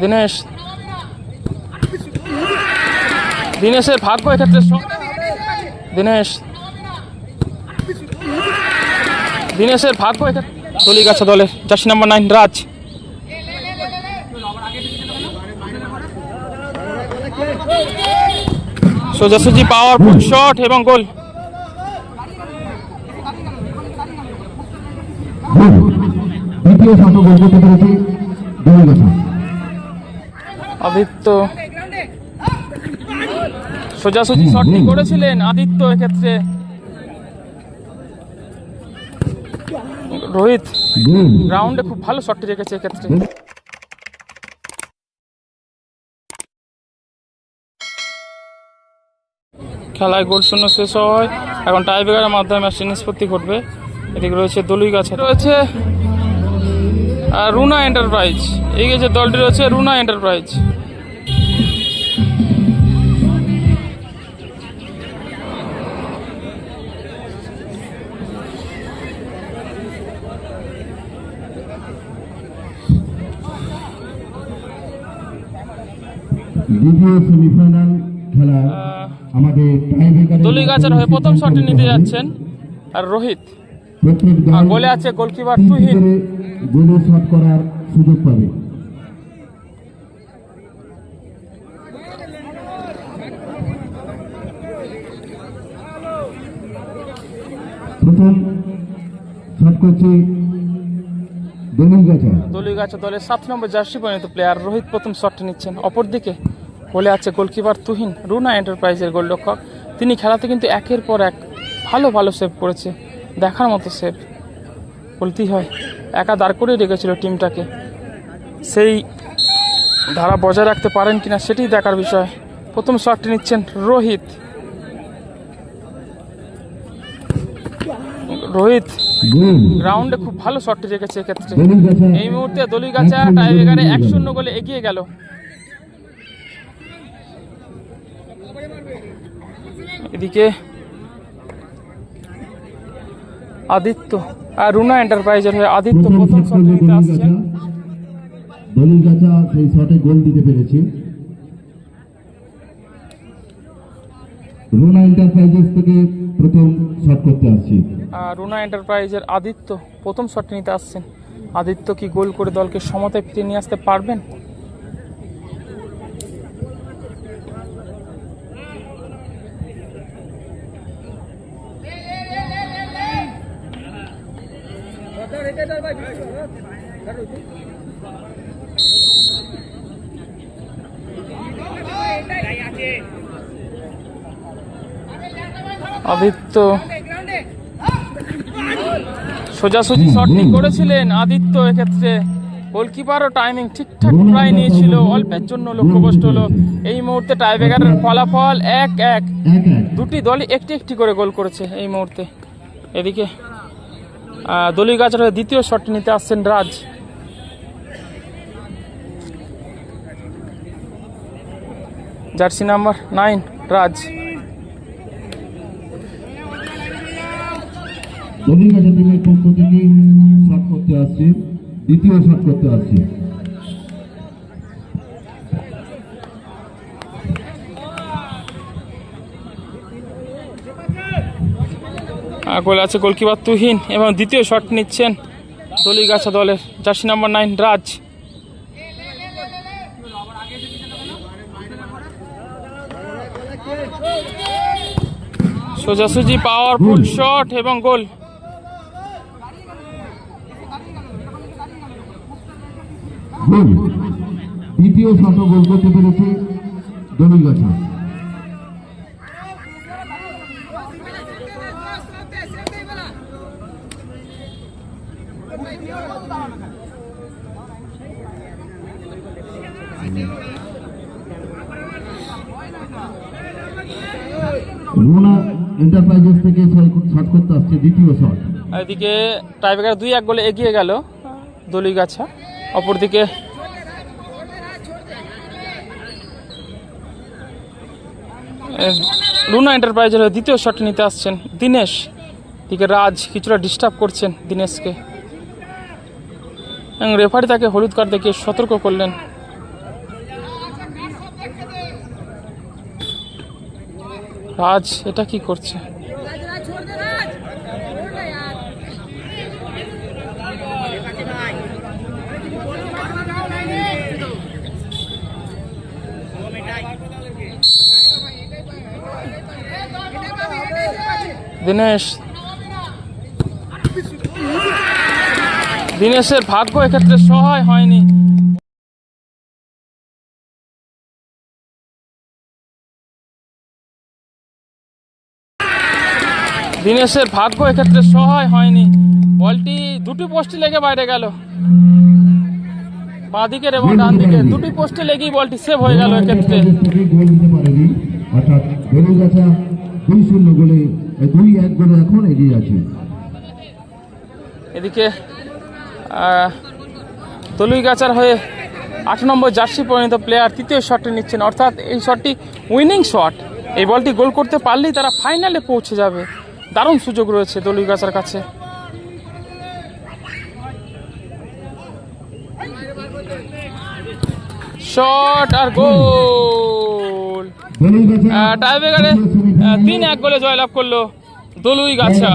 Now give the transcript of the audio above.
দিনেশ। দিনেশের ভাগ্য এক্ষেত্রে দিনেশ। দিনেশের ভাগ্য এক্ষেত্রে দলি গেছে দলে। Jersey number nine, Raj. সোজাসুজি পাওয়ারফুল শট এবং গোল। দ্বিতীয় শত গোল করতে পেরেছে দুই কথা আদিত্য। সোজাসুজি শটটি করেছিলেন আদিত্য এক্ষেত্রে। রোহিত গ্রাউন্ডে খুব ভালো শটটি রেখেছে এক্ষেত্রে। খেলায় গোল শূন্য শেষ হয় এখন টাই ব্রেকারের মাধ্যমে ম্যাচটি নিষ্পত্তি ঘটবে। এদিকে রয়েছে দলুই গাছে রয়েছে রুনা এন্টারপ্রাইজ এই যে দলটি রয়েছে রুনা এন্টারপ্রাইজ দ্বিতীয় সেমিফাইনাল খেলা আমাদের টাইব্রেকারে হয়ে প্রথম শটটি নিতে যাচ্ছেন আর রোহিত। আর দল আছে গোলকিপার তুহিন। গোলে শট করার সুযোগ পাবে। প্রথম শট করছে দলিল গাছা দলের সাত নম্বর জার্সি পরিণত প্লেয়ার রোহিত প্রথম শটটি নিচ্ছেন। অপরদিকে গোলে আছে গোলকিপার তুহিন রুনা এন্টারপ্রাইজের গোলরক্ষক তিনি খেলাতে কিন্তু একের পর এক ভালো ভালো সেভ করেছে। দেখার মতো সেভ বলতেই হয়, একা দাঁড় করে রেখেছিল টিমটাকে। সেই ধারা বজায় রাখতে পারেন কিনা সেটি দেখার বিষয়। প্রথম শটটি নিচ্ছেন রোহিত। রোহিত গ্রাউন্ডে খুব ভালো শটটি রেখেছে এক্ষেত্রে। এই মুহূর্তে দলিগাছা টাইব্রেকারে এক শূন্য গোলে এগিয়ে গেল। এদিকে আদিত্য আর রুনা এন্টারপ্রাইজের হয়ে আদিত্য প্রথম শট নিতে আসছেন। দলিল সেই শটে গোল দিতে পেরেছে। রোনা এন্টারপ্রাইজেস থেকে প্রথম শট করতে আসছে। রুনা এন্টারপ্রাইজের আদিত্য প্রথম শট নিতে আসছেন। আদিত্য কি গোল করে দলকে সমতায় ফিরিয়ে নিয়ে আসতে পারবেন? আদিত্য। সোজাসুজি শটটি করেছিলেন আদিত্য এক্ষেত্রে। গোলকিপারও টাইমিং ঠিকঠাক প্রায় নিয়েছিল। অল্পের জন্য লক্ষ্যভ্রষ্ট হলো। এই মুহূর্তে টাইব্রেকারের ফলাফল এক এক। এক এক। দুটি দলই একটি একটি করে গোল করেছে এই মুহূর্তে। এদিকে দলি গাছের দ্বিতীয় শটটি নিতে আসছেন Raj. Jersey number nine, Raj. দলি গাছের পক্ষ থেকে শট করতে আসছে, দ্বিতীয় শট করতে আসছে। গোল আছে গোলকিপার তুহিন এবং দ্বিতীয় শট নিচ্ছেন দলিগাছা দলের জার্সি নাম্বার নাইন রাজ। সোজাসুজি পাওয়ারফুল শট এবং গোল। দ্বিতীয় শট গোল করতে পেরেছে দলিল গাছা রোনা এন্টারপ্রাইজেস থেকে এদিকে টাইব্রেকার দুই এক গোলে এগিয়ে গেল দলিগাছা। অপরদিকে লুনা এন্টারপ্রাইজের দ্বিতীয় শট নিতে আসছেন দিনেশ। দিকে রাজ কিছুটা ডিস্টার্ব করছেন দিনেশকে। রেফারি তাকে হলুদ কার্ড দেখিয়ে সতর্ক করলেন। রাজ এটা কি করছে? দিনেশ দিনেশের ভাগ্য এক্ষেত্রে সহায় হয়নি। দিনেশের ভাগ্য এক্ষেত্রে সহায় হয়নি। বলটি দুটি পোস্টে লেগে বাইরে গেল। বাঁদিকের এবং ডান দিকে। দুটি পোস্টে লেগেই বলটি সেভ হয়ে গেল এক্ষেত্রে। সঠিক গোল দিতে পারেনি অর্থাৎ বেলুগাছা দুই শূন্য গোলে দুই এক গোলে এখন এগিয়ে আছে। এদিকে তলুই গাছার হয়ে আট নম্বর জার্সি পরিণত প্লেয়ার তৃতীয় শটটি নিচ্ছেন। অর্থাৎ এই শটটি উইনিং শট এই বলটি গোল করতে পারলেই তারা ফাইনালে পৌঁছে যাবে। দারুণ সুযোগ রয়েছে দলুই গাছার কাছে। শট আর গোল। টাইব্রেকারে তিন এক গোলে জয়লাভ করল দলুই গাছা